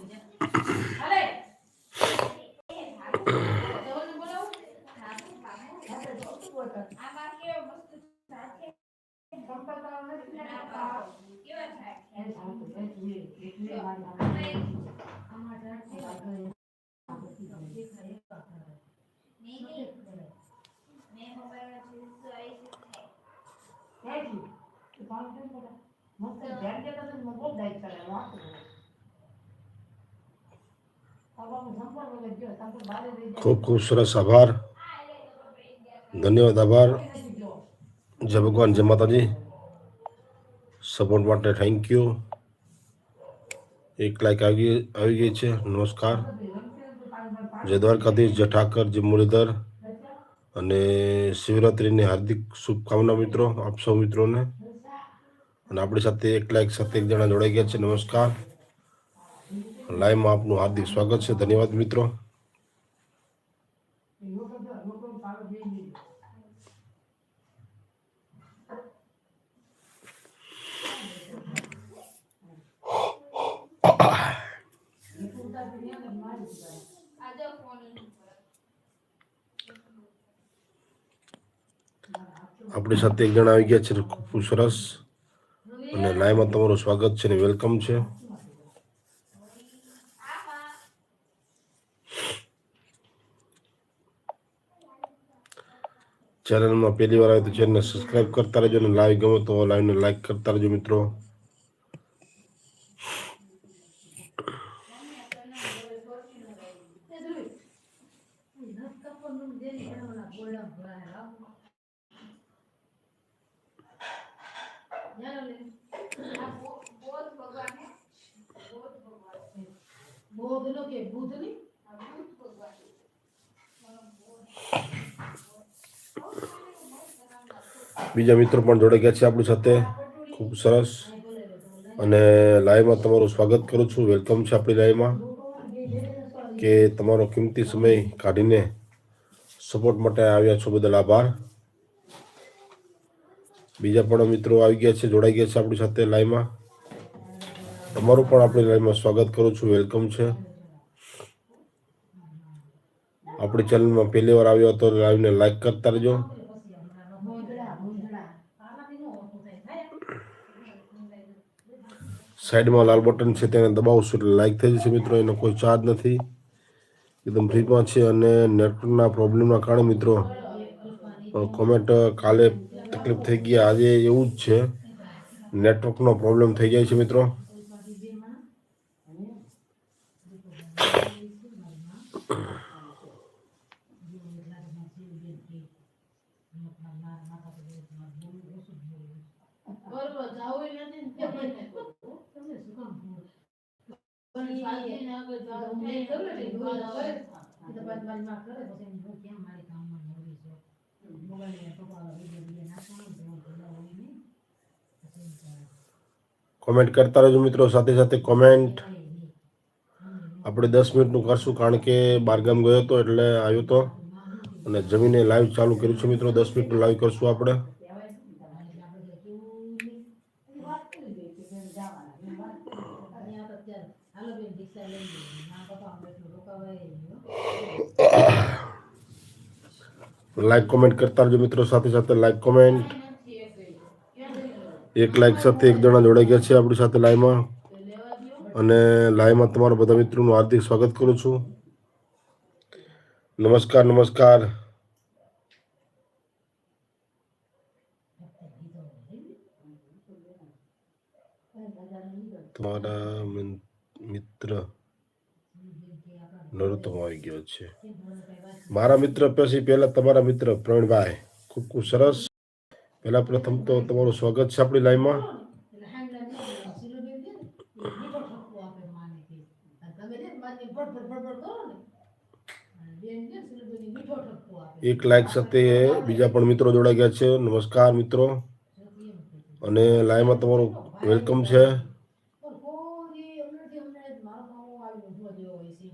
见。ખૂબ ખૂબ સરસ આભાર. ધન્યવાદ આભાર. જય ભગવાન, જય માતાજી. સપોર્ટ માટે થેન્ક યુ એક લાઈક આવી આવી ગઈ છે. નમસ્કાર. જય દ્વારકાધીશ, જય ઠાકર, જય મુરલીધર. અને શિવરાત્રિની હાર્દિક શુભકામના મિત્રો, આપ સૌ મિત્રોને. અને આપણી સાથે એક લાઈક સાથે એક જણા જોડાઈ ગયા છે. નમસ્કાર. લાઈવમાં આપનું હાર્દિક સ્વાગત છે. ધન્યવાદ, મિત્રો. આપણી સાથે એક જણા આવી ગયા છે. ખૂબ સરસ. અને લાઈવમાં તમારું સ્વાગત છે અને વેલકમ છે. ચેનલમાં પહેલી વાર આવે તો ચેનલને સબસ્ક્રાઇબ કરતા રહેજો અને લાઈવ ગમે તો લાઈવને લાઈક કરતા રહેજો મિત્રો બોધ નો કે બુધની બીજા મિત્રો પણ જોડે ગયા છે આપણી સાથે. ખૂબ સરસ. અને લાઈવમાં તમારું સ્વાગત કરું છું. વેલકમ છે આપણી લાઈવમાં. કે તમારો કિંમતી સમય કાઢીને સપોર્ટ માટે આવ્યા છો બદલ આભાર. બીજા પણ મિત્રો આવી ગયા છે, જોડાઈ ગયા છે આપણી સાથે લાઈવમાં. તમારું પણ આપણી લાઈવમાં સ્વાગત કરું છું. વેલકમ છે. આપણી ચેનલમાં પહેલી વાર આવ્યો હતો લાઈવને લાઈક કરતા રહેજો. સાઈડમાં લાલ બટન છે તેને દબાવશું એટલે લાઇક થઈ જશે મિત્રો, એનો કોઈ ચાર્જ નથી. એકદમ ફ્રીમાં છે અને નેટવર્કના પ્રોબ્લેમના કારણે મિત્રો કોમેન્ટ કાલે તકલીફ થઈ ગઈ. આજે એવું જ છે. નેટવર્કનો પ્રોબ્લેમ થઈ જાય છે મિત્રો બરોબર જાવું નથી ને તમને તમને શું કામ ભૂલ? પણ ઈ આગળ આગળ જાવું મેં કર્યું ને ભૂલ આવે. ઈ તો બાદ બાદમાં કરે પછી એમ હું કેમ મારી કામમાં નવરી છું. મોબાઈલને પપ્પાનો વીડિયો બીડીયો નાખવાનો તો હું ભૂલા હોય નહીં. પછી એમ કરે. કોમેન્ટ કરતા રહેજો મિત્રો સાથે સાથે કોમેન્ટ આપણે દસ મિનિટનું કરશું કારણ કે બારગામ ગયો હતો એટલે આવ્યો હતો અને જમીને લાઈવ ચાલુ કર્યું છે મિત્રો દસ મિનિટનું લાઈવ કરશું આપણે કહેવાય છે ને, એટલે આપણે તો કેવું નહીં. એની વાત કરી દઈએ કે બેન જવાના. એની વાત કરી દઈએ. અહીંયા તો અત્યારે હાલો બેન દીક્ષા લઈ લઈએ. મારા પપ્પા અમે એટલું રોકાવાય નહીં, હો. લાઈક કોમેન્ટ કરતા રહેજો મિત્રો. સાથે સાથે લાઈક કોમેન્ટ એક લાઈક સાથે એક જણા જોડાઈ ગયા છે આપણી સાથે લાઈવમાં અને લાઈવમાં તમારા બધા મિત્રોનું હાર્દિક સ્વાગત કરું છું. નમસ્કાર નમસ્કાર. તમારા મિત્ર નરોત્તમ આવી ગયો છે. મારા મિત્ર પછી પહેલા તમારા મિત્ર પ્રવીણભાઈ ખૂબ ખૂબ સરસ પહેલા પ્રથમ તો તમારું સ્વાગત છે આપણી લાઈનમાં. એક લાઈક સાથે બીજા પણ મિત્રો જોડાઈ ગયા છે નમસ્કાર મિત્રો. અને લાઈવમાં તમારું વેલકમ છે પણ કોઈ હમણાંથી હમણાં જ મારો મામો આવી ઊભો જેવો હોય છે.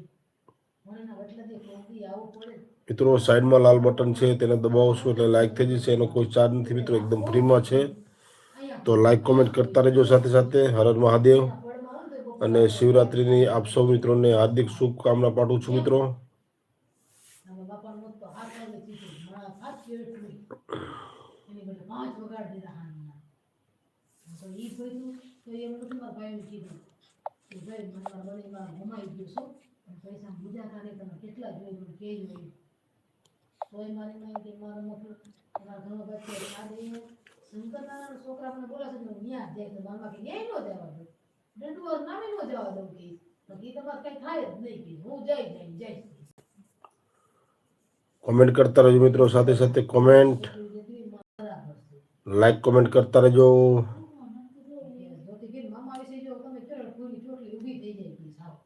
મને એના વચલેથી કોકદી આવવું પડે ને. મિત્રો, સાઈડમાં લાલ બટન છે, તેને દબાવશો એટલે લાઈક થઈ જશે. એનો કોઈ ચાર્જ નથી, મિત્રો, એકદમ ફ્રીમાં છે. તો લાઈક કોમેન્ટ કરતા રહેજો સાથે સાથે. હર હર મહાદેવ. અને શિવરાત્રિની આપ સૌ મિત્રોને હાર્દિક શુભકામના પાઠવું છું, મિત્રો. કેટલા જોઈએ મને કહેજો એમ. તોય મારી માં કે મારો મોકલો મારા ઘણો ભાઈ આ દઈને શંકરનારાયણ છોકરા મને બોલાશે તો ન્યા જાય તો મામા કે ન્યાય નો જવા દઉં દંડુઆ નામે નો જવા દઉં કે બાકી તમારે કઈ થાય જ નહીં કે હું જઈ જઈ જઈશ કોમેન્ટ કરતા રહેજો મિત્રો સાથે સાથે કોમેન્ટ બરાબર છે લાઈક કોમેન્ટ કરતા રહેજો ધોતી ગીર મામા વિશે જો તમે ચલો પૂરી ચોટલી ઊભી થઈ જાય please, આવો.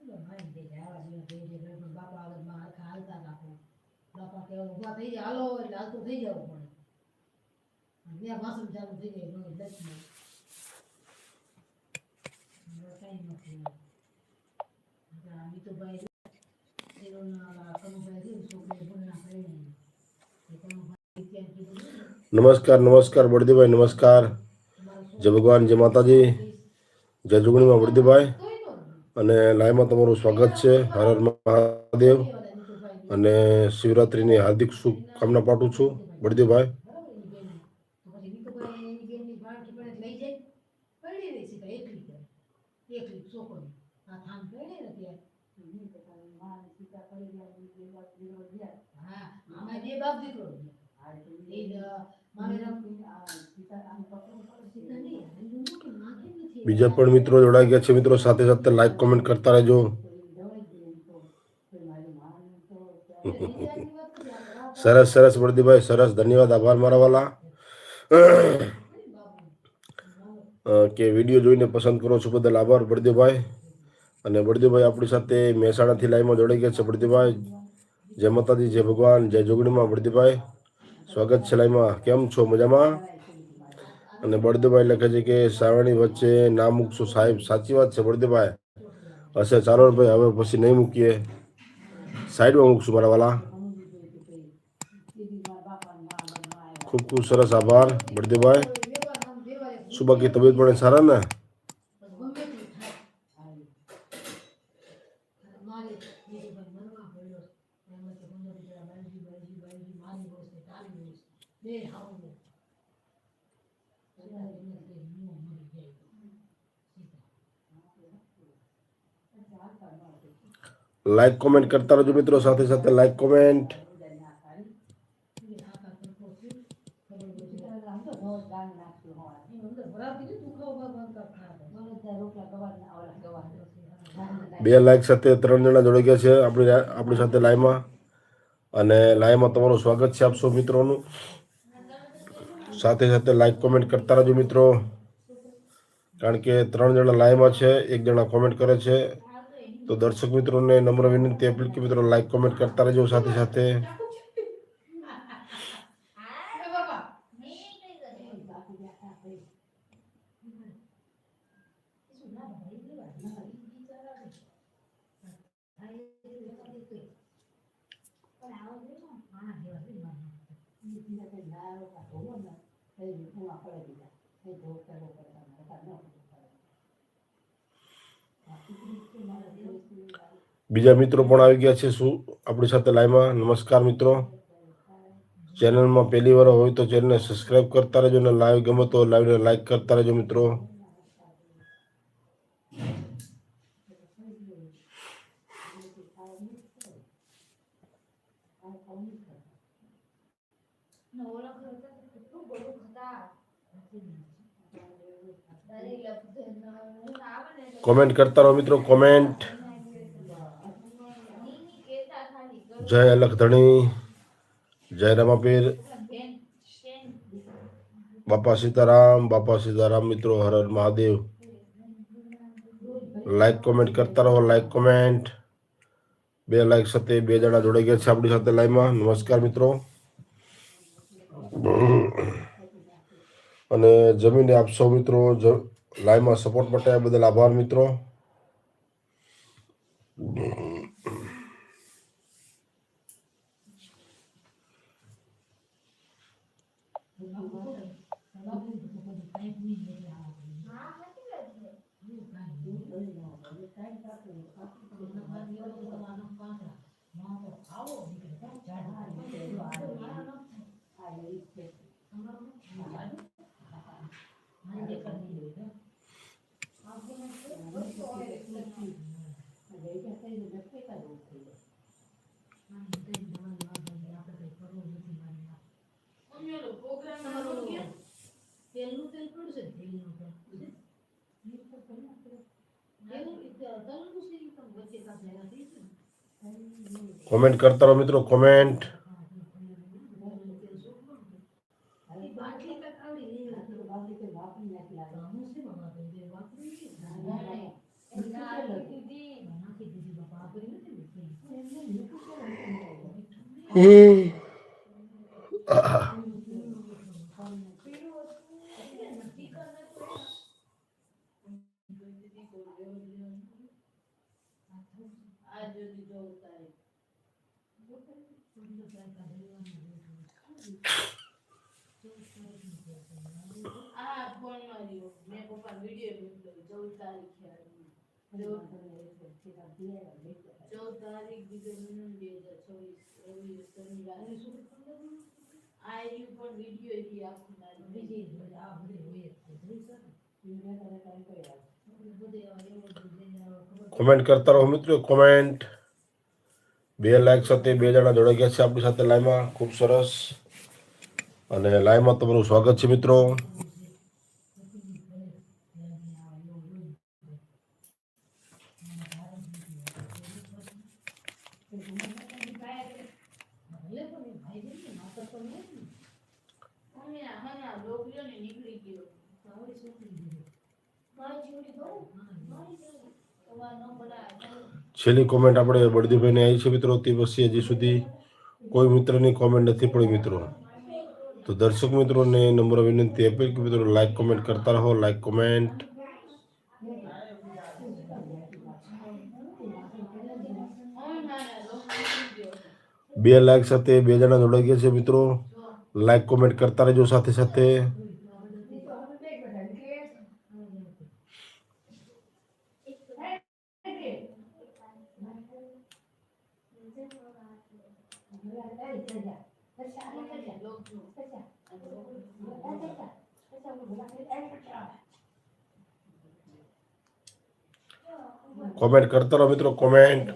ચલો, મારી થઈ જાય, આવા જેવા થઈ જાય, એટલે બાપા આગળમાં હરખા હાલતા રાખો. બાપા કે ઊભા થઈ જાય, હાલો એટલે હાલતું થઈ જવું પડે. ત્યાં ભાષણ ચાલુ થઈ જાય, રોજ દસમાં. નથી. નમસ્કાર નમસ્કાર બળદેવભાઈ નમસ્કાર જય ભગવાન જય માતાજી જય જુગણીમાં બળદેવભાઈ. અને લાઈવમાં તમારું સ્વાગત છે હર હર મહાદેવ અને શિવરાત્રિની હાર્દિક શુભકામના પાઠવું છું. બળદેવભાઈ. બીજા પણ મિત્રો જોડાઈ ગયા છે. મિત્રો, સાથે સાથે લાઈક કોમેન્ટ કરતા રહેજો. સરસ સરસ બળદેવભાઈ સરસ. ધન્યવાદ. આભાર મારા વાલા. કે વીડિયો જોઈને પસંદ કરો છો બદલ આભાર બળદેવભાઈ અને બળદેવભાઈ આપણી સાથે મહેસાણાથી લાઈવમાં જોડાઈ ગયા છે. બળદેવભાઈ જય માતાજી, જય ભગવાન, જય જોગણીમાં. બળદેવભાઈ સ્વાગત છે લાઈવમાં. કેમ છો? મજામાં? અને બળદેવભાઈ લખે છે કે શ્રાવણી વચ્ચે ના મૂકશો સાહેબ. સાચી વાત છે બળદેવભાઈ હશે ચાલો ભાઈ, હવે પછી નહીં મૂકીએ. સાઈડમાં મૂકશું મારા વાલા ખૂબ ખૂબ સરસ આભાર બળદેવભાઈ શું બાકી તબિયત પણ સારા ને લાઈક કોમેન્ટ કરતા રહેજો મિત્રો. સાથે સાથે લાઈક કોમેન્ટ બે લાઈક સાથે ત્રણ જણા જોડાઈ ગયા છે આપણી આપણી સાથે લાઈવમાં અને લાઈવમાં તમારું સ્વાગત છે આપશો મિત્રોનું. સાથે સાથે લાઈક કોમેન્ટ કરતા રહેજો મિત્રો. કારણ કે ત્રણ જણા લાઈવમાં છે, એક જણા કોમેન્ટ કરે છે. તો દર્શક મિત્રોને નમ્ર વિનંતી અપીલ કે મિત્રો લાઈક કોમેન્ટ કરતા રહેજો સાથે સાથે બીજા મિત્રો પણ આવી ગયા છે શું? આપણી સાથે લાઈવમાં નમસ્કાર મિત્રો. ચેનલમાં પહેલી વાર હોય તો ચેનલને સબસ્ક્રાઈબ કરતા રહેજો અને લાઈવ ગમે તો લાઈવને લાઈક કરતા રહેજો મિત્રો. કોમેન્ટ કરતા રહો મિત્રો કોમેન્ટ જય લખધણી જય રમાપીર. બાપા સીતારામ બાપા સીતારામ મિત્રો, હર હર મહાદેવ. લાઈક કોમેન્ટ કરતા રહો લાઈક કોમેન્ટ બે લાઈક સાથે બે જણા જોડાઈ ગયા છે આપણી સાથે લાઈવમાં નમસ્કાર મિત્રો. અને જમીને આપ સૌ મિત્રો લાઈવમાં સપોર્ટ માટે બદલ આભાર મિત્રો. Thank you. કોમેન્ટ કરતા રહો મિત્રો કોમેન્ટ ઈ બાટલી કાંઈક આવડી નહીં લાગે. હું છે બાબા ભાઈ બે વાપરી છે. નાખી દીધી બાપા વાપરી નથી ને. આ જોતી જો ઉતારી. આ ફોનમાં રહ્યો. મેં પપ્પાને વીડિયો મોકલ્યો. ચૌદ તારીખે આવી. કોમેન્ટ કરતા રહો મિત્રો કોમેન્ટ બે લાઈક સાથે બે જણા જોડાઈ ગયા છે આપણી સાથે લાઈમાં ખૂબ સરસ. અને લાઈમાં તમારું સ્વાગત છે મિત્રો ભલે પણ એ ભાઈ છે ને, માતા તો નહીં જ ને. મમ્મી આ હા ના લોક લ્યો ને નીકળી ગયો. આવડી છોકરી છે. મારી છોકરી બહુ. મારી છોકરી. તમારા ન બનાવે. છેલ્લી કોમેન્ટ આપણે બળદીભાઈને આવી છે મિત્રો. તે પછી હજી સુધી કોઈ મિત્રની કોમેન્ટ નથી પડી મિત્રો. તો દર્શક મિત્રોને નમ્ર વિનંતી આપી કે મિત્રો લાઈક કોમેન્ટ કરતા રહો. Like comment. બે લાઈક સાથે બે જણા જોડાઈ ગયા છે મિત્રો. લાઈક કોમેન્ટ કરતા રહેજો સાથે સાથે. કોમેન્ટ કરતા રહો મિત્રો કોમેન્ટ.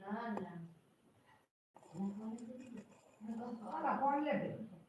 ના ના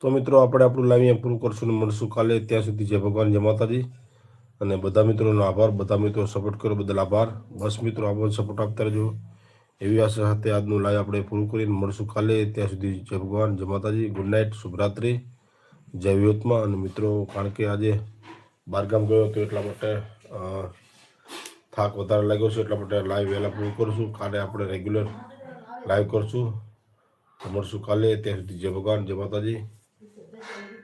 તો મિત્રો આપણે આપણું લાઈવ અહીંયા પૂરું કરશું ને મળશું કાલે. ત્યાં સુધી જય ભગવાન, જય માતાજી. અને બધા મિત્રોનો આભાર, બધા મિત્રો સપોર્ટ કર્યો બદલ આભાર. બસ મિત્રો આવો સપોર્ટ આપતા રહેજો. એવી આશા સાથે આજનું લાઈવ આપણે પૂરું કરીને મળશું કાલે. ત્યાં સુધી જય ભગવાન, જય માતાજી. ગુડ નાઇટ શુભરાત્રિ. જય વિહોતમાં અને મિત્રો, કારણ કે આજે બહારગામ ગયો હતો એટલા માટે થાક વધારે લાગ્યો છે, એટલા માટે લાઈવ વહેલા પૂરું કરશું. કાલે આપણે રેગ્યુલર લાઈવ કરશું. મળશું કાલે. ત્યાં સુધી જય ભગવાન, જય માતાજી. Thank you.